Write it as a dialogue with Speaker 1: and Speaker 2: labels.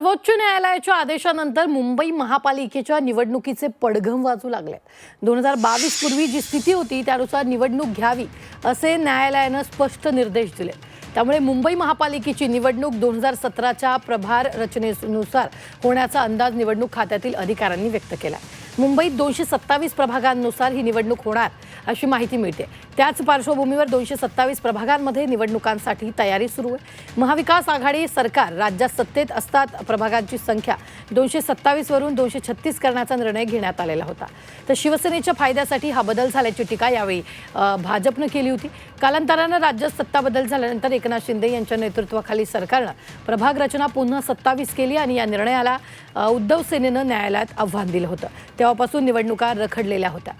Speaker 1: सर्वोच्च न्यायालयाच्या आदेशानंतर मुंबई महापालिकेच्या निवडणुकीचे पडघम वाजू लागले दोन हजार बावीस पूर्वी जी स्थिती होती त्यानुसार निवडणूक घ्यावी असे न्यायालयानं स्पष्ट निर्देश दिले. त्यामुळे मुंबई महापालिकेची निवडणूक दोन हजार सतराच्या प्रभार रचनेनुसार होण्याचा अंदाज निवडणूक खात्यातील अधिकाऱ्यांनी व्यक्त केला मुंबईत दोनशे सत्तावीस प्रभागांनुसार ही निवडणूक होणार अशी माहिती मिळते त्याच पार्श्वभूमीवर दोनशे सत्तावीस प्रभागांमध्ये निवडणुकांसाठी तयारी सुरू आहे. महाविकास आघाडी सरकार राज्यात सत्तेत असतात. प्रभागांची संख्या दोनशे सत्तावीसवरून दोनशे छत्तीस करण्याचा निर्णय घेण्यात आलेला होता. तर शिवसेनेच्या फायद्यासाठी हा बदल झाल्याची टीका यावेळी भाजपनं केली होती. कालांतरानं राज्यात सत्ता बदल झाल्यानंतर एकनाथ शिंदे यांच्या नेतृत्वाखाली सरकारनं प्रभाग रचना पुन्हा सत्तावीस केली आणि या निर्णयाला उद्धव सेनेनं न्यायालयात आव्हान दिलं होतं. तेव्हापासून निवडणुका रखडलेल्या होत्या.